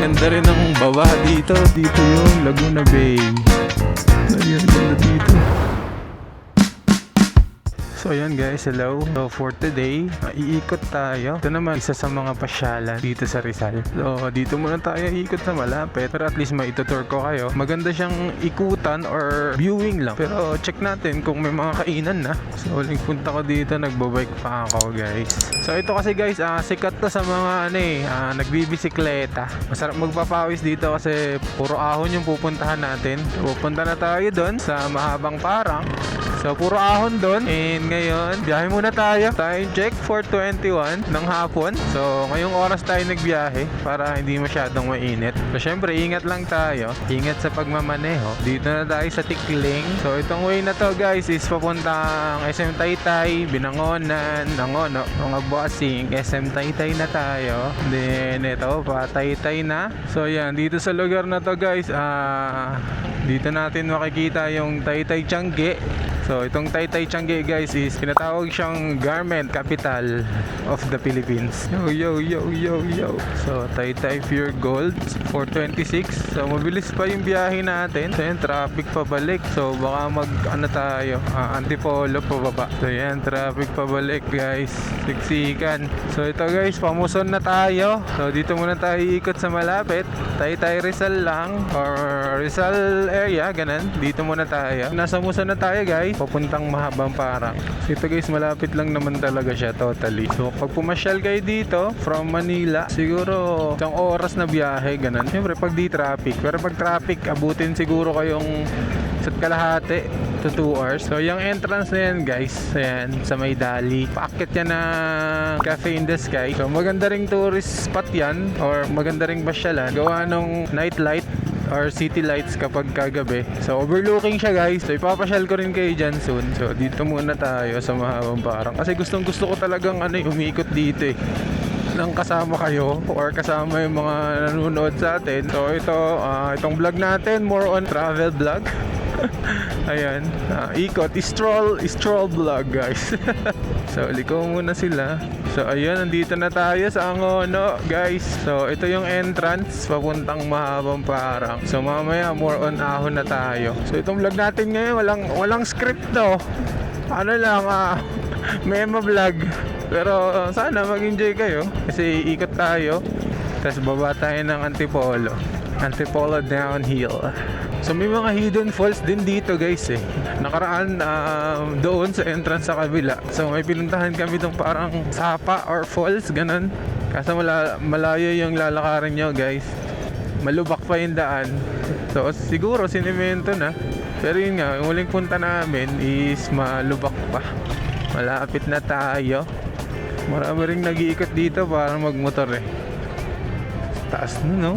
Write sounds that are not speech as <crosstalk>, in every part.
Ganda rin ng baba dito. Dito yung Laguna Bay. Ayun, ganda dito. So ayan guys, hello. So for today, uh, iikot tayo. Ito naman isa sa mga pasyalan dito sa Rizal. So dito muna tayo iikot sa malapit. Pero at least may itutur ko kayo. Maganda siyang ikutan or viewing lang. Pero check natin kung may mga kainan na. So uling punta ko dito, nagbabike pa ako guys. So ito kasi guys, ah, sikat to sa mga ano eh, ah, nagbibisikleta. Masarap magpapawis dito kasi puro ahon yung pupuntahan natin. So, pupunta na tayo doon sa mahabang parang. So, puro ahon doon. And ngayon, biyahe muna tayo. Time check 4.21 ng hapon. So, ngayong oras tayo nagbiyahe para hindi masyadong mainit. So, syempre, ingat lang tayo. Ingat sa pagmamaneho. Dito na tayo sa Tikling. So, itong way na to guys is papuntang SM Taytay, Binangonan, Nangono, mga bossing. SM Taytay na tayo. Then, ito, pa Taytay na. So, yan. Dito sa lugar na to guys, ah... dito natin makikita yung Taytay Tiangge. So, itong Taytay Tiangge guys is tinatawag siyang garment capital of the Philippines. Yo, yo, yo, yo, yo. So, Taytay Pure Gold, 426. So, mabilis pa yung biyahe natin. So, yan, traffic pabalik. So, baka mag, ano tayo, ah, antipolo pababa. So, yan, traffic pabalik guys. Siksikan. So, ito guys, pamuson na tayo. So, dito muna tayo ikot sa malapit. Taytay Rizal lang or Rizal area, ganun. Dito muna tayo. Nasa Muson na tayo guys, papuntang mahabang parang. So ito guys, malapit lang naman talaga siya totally. So pag pumasyal kayo dito from Manila, siguro isang oras na biyahe, ganun. Siyempre pag di traffic. Pero pag traffic, abutin siguro kayong isa't kalahati to 2 hours. So yung entrance na yan guys, ayan, sa may dali. Paakit yan ng Cafe in the Sky. So maganda ring tourist spot yan or maganda ring pasyalan. Gawa nung nightlight or city lights kapag kagabi. So overlooking siya guys. So ipapasyal ko rin kayo dyan soon. So dito muna tayo sa mahabang parang. Kasi gustong gusto ko talagang ano, eh, umikot dito eh nang kasama kayo or kasama yung mga nanonood sa atin. So ito, ah, itong vlog natin more on travel vlog. Ayan, ah, ikot, stroll, stroll vlog guys. <laughs> so liko muna sila. So ayun, nandito na tayo sa Angono guys. So ito yung entrance papuntang mahabang parang. So mamaya more on ahon na tayo. So itong vlog natin ngayon walang walang script to. Ano lang ah <laughs> memo vlog. Pero uh, sana mag-enjoy kayo kasi ikot tayo. Tapos baba tayo ng Antipolo. Antipolo downhill. So may mga hidden falls din dito guys eh. Nakaraan um, doon sa entrance sa kabila. So may pinuntahan kami itong parang sapa or falls, ganun. Kaso mala, malayo yung lalakarin nyo guys. Malubak pa yung daan. So siguro sinemento na. Pero yun nga, yung huling punta namin is malubak pa. Malapit na tayo. Marami ring nag-iikot dito para magmotor eh. Taas na no?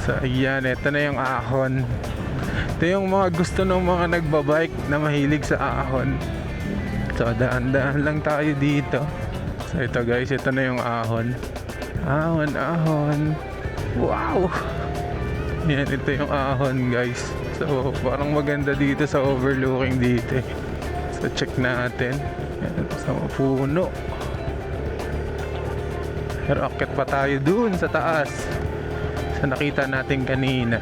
So ayan, ito na yung ahon. Ito yung mga gusto ng mga nagbabike na mahilig sa ahon. So daan-daan lang tayo dito. So ito guys, ito na yung ahon. Ahon, ahon. Wow! Yan, ito yung ahon guys. So parang maganda dito sa overlooking dito eh. So check natin. Yan, sa mga puno. Pero akit pa tayo dun sa taas. Sa nakita natin kanina.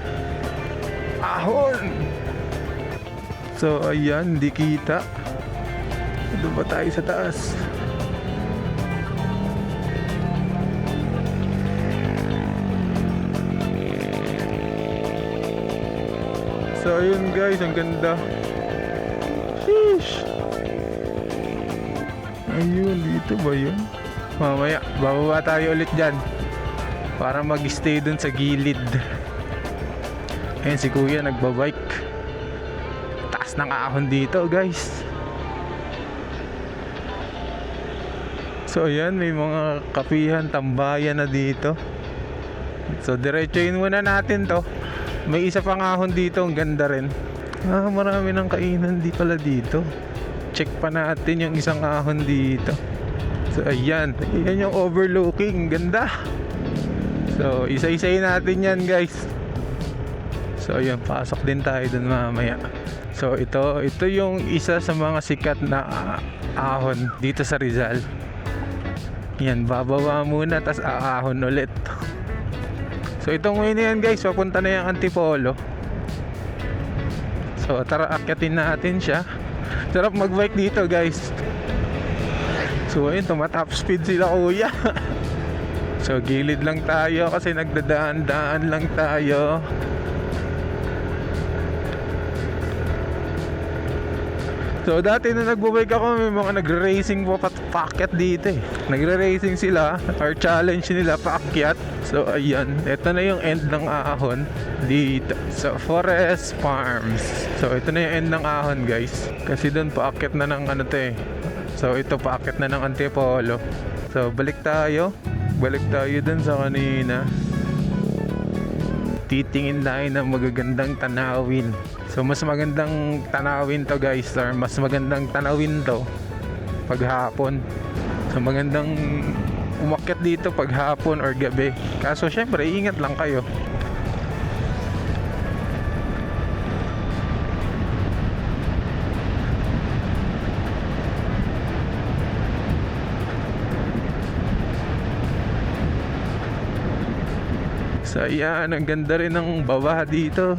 Ahon! So ayan, hindi kita. Doon ba tayo sa taas? So ayun guys, ang ganda. Sheesh! Ayun, dito ba yun? Mamaya, bababa tayo ulit dyan. Para mag-stay dun sa gilid. Ayun, si kuya nagbabike. Taas ng ahon dito guys. So ayan, may mga kapihan, tambayan na dito. So diretsuin muna natin to. May isa pang ahon dito, ang ganda rin. Ah, marami ng kainan di pala dito. Check pa natin yung isang ahon dito. So ayan, ayan yung overlooking, ganda. So isa-isayin natin yan guys. So ayan, pasok din tayo dun mamaya. So ito, ito yung isa sa mga sikat na ah, ahon dito sa Rizal. Yan, bababa muna tas aahon ulit. So itong way na yan guys, papunta na yung Antipolo. So tara akyatin natin siya. Sarap magbike dito guys. So ayun, tumatap speed sila kuya. <laughs> so gilid lang tayo kasi nagdadaan-daan lang tayo. So dati nung nagbubike ako may mga nagre-racing po pat paakyat dito eh. Nagre-racing sila or challenge nila paakyat. So ayan, ito na yung end ng ahon dito sa Forest Farms. So ito na yung end ng ahon guys. Kasi doon paakyat na ng ano to eh. So ito paakyat na ng Antipolo. So balik tayo. Balik tayo dun sa kanina titingin tayo ng magagandang tanawin. So mas magandang tanawin to guys or mas magandang tanawin to paghapon. So magandang umakyat dito paghapon or gabi. Kaso syempre ingat lang kayo. So ayan, ang ganda rin ng baba dito.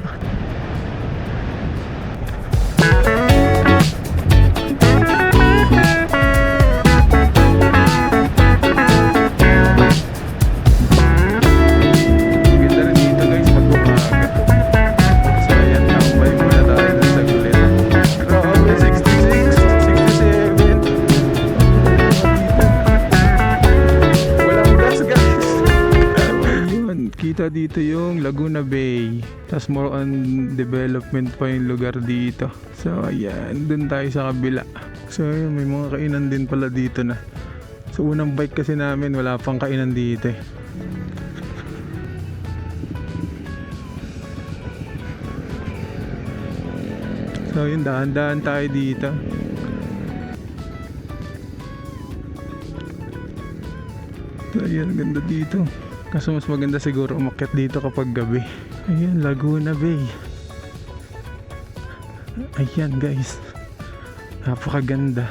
Dito yung Laguna Bay. Tapos more on development pa yung lugar dito. So ayan, dun tayo sa kabila. So ayun, may mga kainan din pala dito na. So unang bike kasi namin, wala pang kainan dito eh. So yun, dahan-dahan tayo dito. So, ayan, ganda dito. Kaso mas maganda siguro umakyat dito kapag gabi. Ayan, Laguna Bay. Ayan guys. Napakaganda.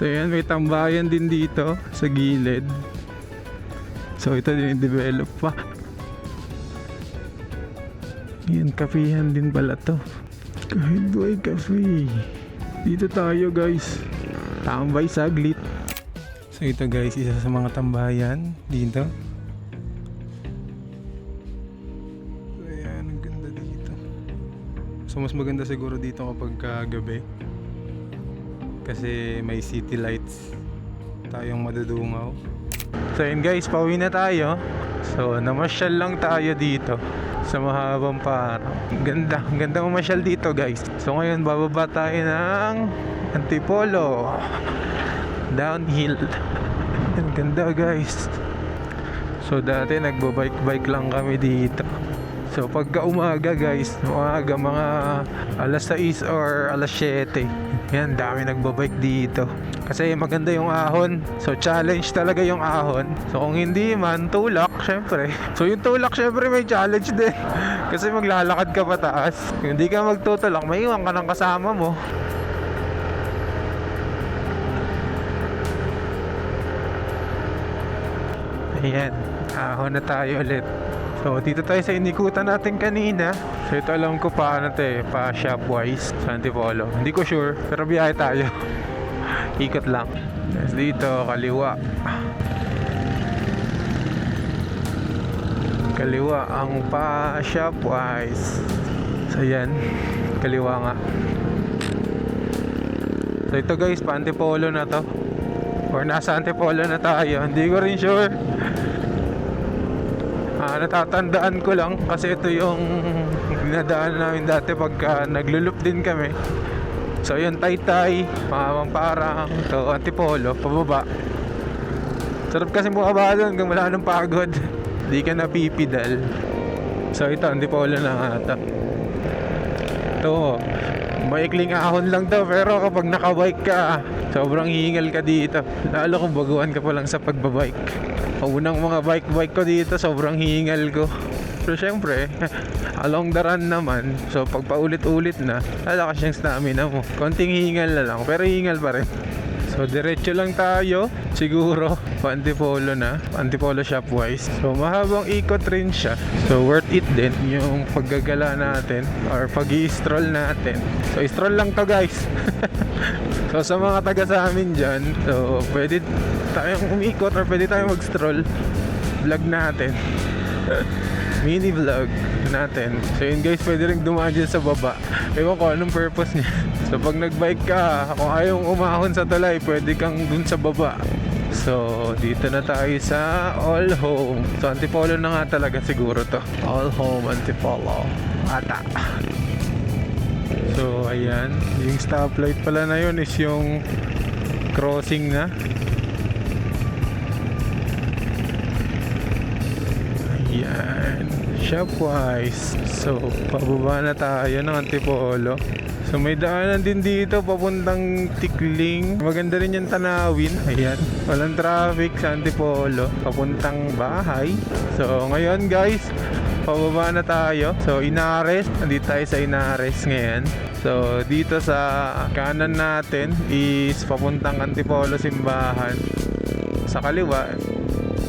So ayan, may tambayan din dito sa gilid. So ito din develop pa. Ayan, kapihan din pala to. Kahit cafe. Dito tayo guys. Tambay saglit. So ito guys, isa sa mga tambayan dito. So ayan, ang ganda dito. So mas maganda siguro dito kapag kagabi. Kasi may city lights tayong madudungaw. So yun guys, pauwi na tayo. So namasyal lang tayo dito sa mahabang. Ang Ganda, ganda mamasyal dito guys. So ngayon bababa tayo ng Antipolo. Downhill. Ang ganda guys. So dati nagbabike-bike lang kami dito. So pagka umaga guys, umaga mga alas 6 or alas 7. Yan, dami nagbabike dito. Kasi maganda yung ahon. So challenge talaga yung ahon. So kung hindi man, tulak, syempre. So yung tulak, syempre may challenge din. <laughs> Kasi maglalakad ka pataas. Kung hindi ka magtutulak, may iwan ka ng kasama mo. Ayan, ahon na tayo ulit. So, dito tayo sa inikutan natin kanina. So, ito alam ko pa ano to eh, pa shopwise sa Antipolo. Hindi ko sure, pero biyahe tayo. <laughs> Ikot lang. Tapos dito, kaliwa. Kaliwa ang pa shopwise. So, yan. Kaliwa nga. So, ito guys, pa Antipolo na to. Or nasa Antipolo na tayo. Hindi ko rin sure. Ah, natatandaan ko lang kasi ito yung dinadaan namin dati pagka naglulup din kami. So yun, Taytay, Pamamang Parang, to Antipolo, pababa. Sarap kasi bumaba doon hanggang wala nang pagod. <laughs> Di ka napipidal. So ito, Antipolo na nga ito. Maikling ahon lang to pero kapag nakabike ka, sobrang hingal ka dito. Lalo kung baguhan ka pa lang sa pagbabike. Unang mga bike-bike ko dito, sobrang hingal ko. Pero syempre, <laughs> along the run naman, so pag paulit-ulit na, lalakas yung stamina mo. Konting hingal na lang, pero hingal pa rin. So So diretso lang tayo. Siguro pa Antipolo na. Antipolo shopwise. So mahabang ikot rin siya. So worth it din yung paggagala natin or pag stroll natin. So stroll lang to guys. <laughs> So sa mga taga sa amin dyan So pwede tayong umikot or pwede tayong mag-stroll Vlog natin. <laughs> Mini vlog natin. So yun guys, pwede rin dumaan dyan sa baba. Ewan ko anong purpose niya. <laughs> So pag nagbike ka, kung ayaw umahon sa tulay, pwede kang dun sa baba. So, dito na tayo sa All Home. So, Antipolo na nga talaga siguro to. All Home Antipolo. Ata. So, ayan. Yung stoplight pala na yun is yung crossing na. Ayan. Shopwise. So, pababa na tayo ng Antipolo. So, may daanan din dito papuntang Tikling. Maganda rin yung tanawin. Ayan. Walang traffic sa Antipolo. Papuntang bahay. So, ngayon guys, pababa na tayo. So, Inares. Nandito tayo sa Inares ngayon. So, dito sa kanan natin is papuntang Antipolo Simbahan. Sa kaliwa,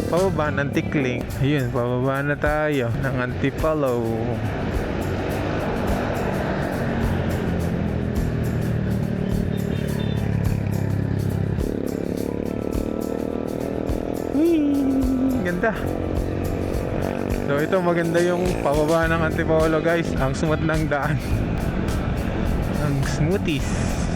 pababa ng Tikling. Ayun, pababa na tayo ng Antipolo. Whee! Ganda. So ito maganda yung pababa ng Antipolo guys. Ang sumat ng daan. Ang smoothies.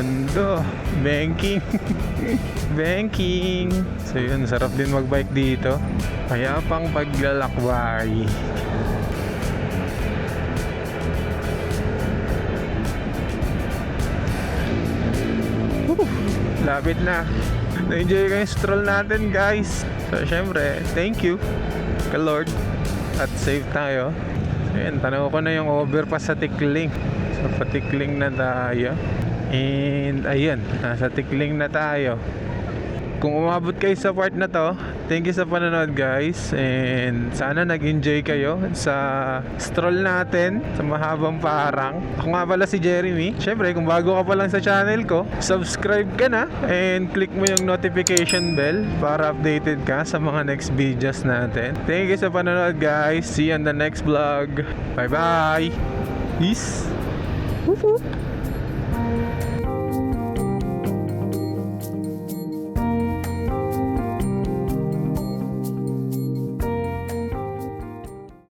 Ganda. Banking. <laughs> Banking. So yun, sarap din magbike dito. Kaya pang paglalakbay. Woo! Na. Na-enjoy ko yung stroll natin guys. So syempre, thank you ka Lord. At safe tayo. So yun, tanaw ko na yung overpass sa Tikling. So patikling na tayo. And ayun, nasa Tikling na tayo. Kung umabot kayo sa part na to, thank you sa panonood guys. And sana nag-enjoy kayo sa stroll natin sa mahabang parang. Ako nga pala si Jeremy. Siyempre, kung bago ka pa lang sa channel ko, subscribe ka na and click mo yung notification bell para updated ka sa mga next videos natin. Thank you sa panonood guys. See you on the next vlog. Bye bye. Peace. Whoop.